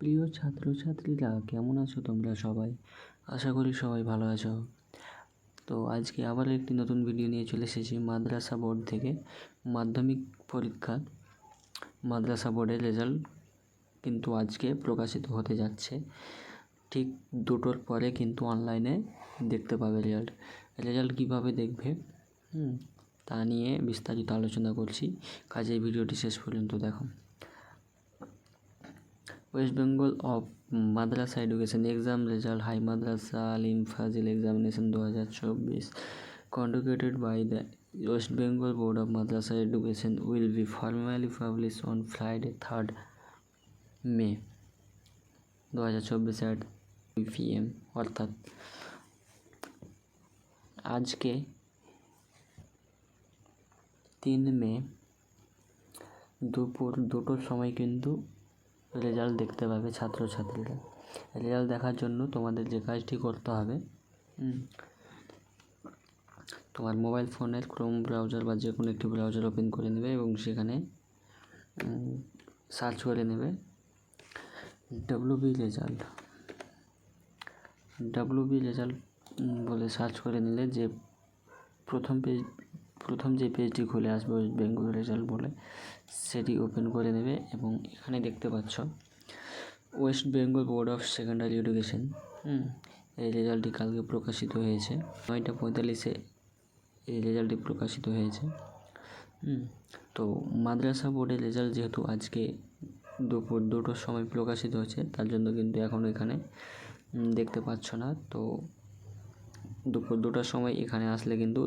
প্রিয় ছাত্রছাত্রীরা, কেমন আছো তোমরা সবাই? আশা করি সবাই ভালো আছো। তো আজকে আবার একটি নতুন ভিডিও নিয়ে চলে এসেছি মাদ্রাসা বোর্ড থেকে। মাধ্যমিক পরীক্ষা, মাদ্রাসা বোর্ডের রেজাল্ট কিন্তু আজকে প্রকাশিত হতে যাচ্ছে। ঠিক দুটোর পরে কিন্তু অনলাইনে দেখতে পাবে রেজাল্ট রেজাল্ট কীভাবে দেখবে? হুম, তা নিয়ে বিস্তারিত আলোচনা করছি। কাজেই ভিডিওটি শেষ পর্যন্ত দেখো। West Bengal of Madrasah education exam result high Madrasah Alim Fazil examination দু হাজার চব্বিশ conducted by the West Bengal Board of Madrasa Education, will be formally published on Friday 3rd May দু হাজার চব্বিশ অ্যাট পিএম অর্থাৎ আজকে তিন মে, দুপুর দুটোর সময় কিন্তু রেজাল্ট দেখতে পাবে ছাত্রছাত্রীরা। রেজাল্ট দেখার জন্য তোমাদের যে কাজটি করতে হবে তোমার মোবাইল ফোনের ক্রোম ব্রাউজার বা যে কোনো একটি ব্রাউজার ওপেন করে নেবে এবং সেখানে সার্চ করে নেবে W B result W B result বলে সার্চ করে নিলে যে প্রথম পেজ প্রথম যে পেজটি খুলে আসবে ওয়েস্ট বেঙ্গল রেজাল্ট বলে, সেটি ওপেন করে নেবে এবং এখানে দেখতে পাচ্ছ West Bengal board of secondary education হুম, এই রেজাল্টটি কালকে প্রকাশিত হয়েছে। নয়টা পঁয়তাল্লিশে এই রেজাল্টটি প্রকাশিত হয়েছে, হুম, তো মাদ্রাসা বোর্ডের রেজাল্ট যেহেতু আজকে দুপুর দুটোর সময় প্রকাশিত হয়েছে, তার জন্য কিন্তু এখন এখানে দেখতে পাচ্ছ না, তো দুপুর দুটার সময় এখানে আসলে কিন্তু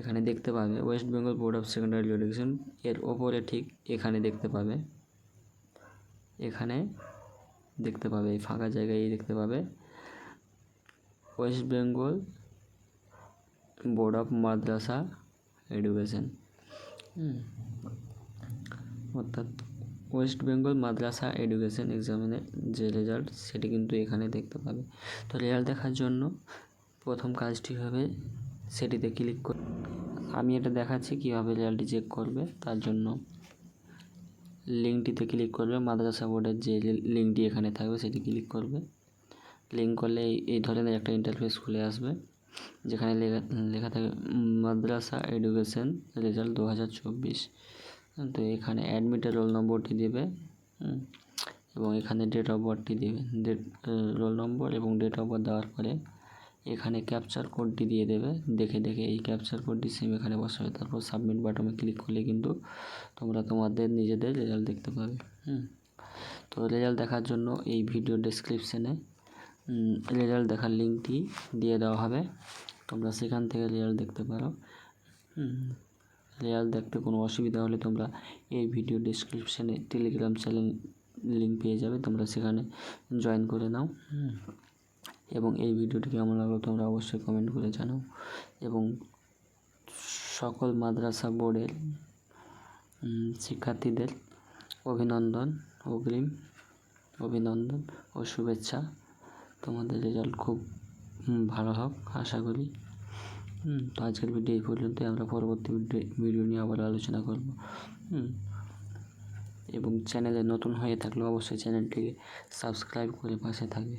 এখানে দেখতে পাবে West Bengal board of secondary education এর ওপরে ঠিক এখানে দেখতে পাবে। এখানে দেখতে পাবে, এই ফাঁকা জায়গায় দেখতে পাবে। West Bengal board of Madrasah education অর্থাৎ ওয়েস্ট বেঙ্গল মাদ্রাসা এডুকেশন এক্সামিনের যে রেজাল্ট সেটি কিন্তু এখানে দেখতে পাবে। তো রেজাল্ট দেখার জন্য প্রথম কাজটি হবে সেটিতে ক্লিক করে আমি এটা দেখাচ্ছি কীভাবে রেজাল্টটি চেক করবে। তার জন্য লিঙ্কটিতে ক্লিক করবে। মাদ্রাসা বোর্ডের যে লিঙ্কটি এখানে থাকবে, সেটি ক্লিক করবে। লিঙ্ক করলে এই ধরনের একটা ইন্টারফেস খুলে আসবে, যেখানে লেখা লেখা থাকে মাদ্রাসা এডুকেশন রেজাল্ট দু হাজার চব্বিশ। তো এখানে অ্যাডমিটের রোল নম্বরটি দেবে এবং এখানে ডেট অফ বার্থটি দেবে। ডেট রোল নম্বর এবং ডেট অফ বার্থ দেওয়ার পরে এখানে ক্যাপচার কোডটি দিয়ে দেবে। দেখে দেখে এই ক্যাপচার কোডটি সেম এখানে বসাবে। তারপর সাবমিট বাটনে ক্লিক করলে কিন্তু তোমরা তোমাদের নিজেদের রেজাল্ট দেখতে পাবে। হুম। তো রেজাল্ট দেখার জন্য এই ভিডিও ডেসক্রিপশানে রেজাল্ট দেখার লিঙ্কটি দিয়ে দেওয়া হবে। তোমরা সেখান থেকে রেজাল্ট দেখতে পারো। রেজাল্ট দেখতে কোনো অসুবিধা হলে তোমরা এই ভিডিও ডিসক্রিপশানে টেলিগ্রাম চ্যানেল লিঙ্ক পেয়ে যাবে। তোমরা সেখানে জয়েন করে নাও। এবং এই ভিডিওটি কেমন লাগল তোমরা অবশ্যই কমেন্ট করে জানাও। এবং সকল মাদ্রাসা বোর্ডের শিক্ষার্থীদের অভিনন্দন, অগ্রিম অভিনন্দন ও শুভেচ্ছা। তোমাদের রেজাল্ট খুব ভালো হোক, আশা করি। তো আজকের ভিডিও এই পর্যন্ত আমরা পরবর্তী ভিডিও নিয়ে আবার আলোচনা করব। এবং চ্যানেলে নতুন হয়ে থাকলে অবশ্যই চ্যানেলটিকে সাবস্ক্রাইব করে পাশে থাকবে।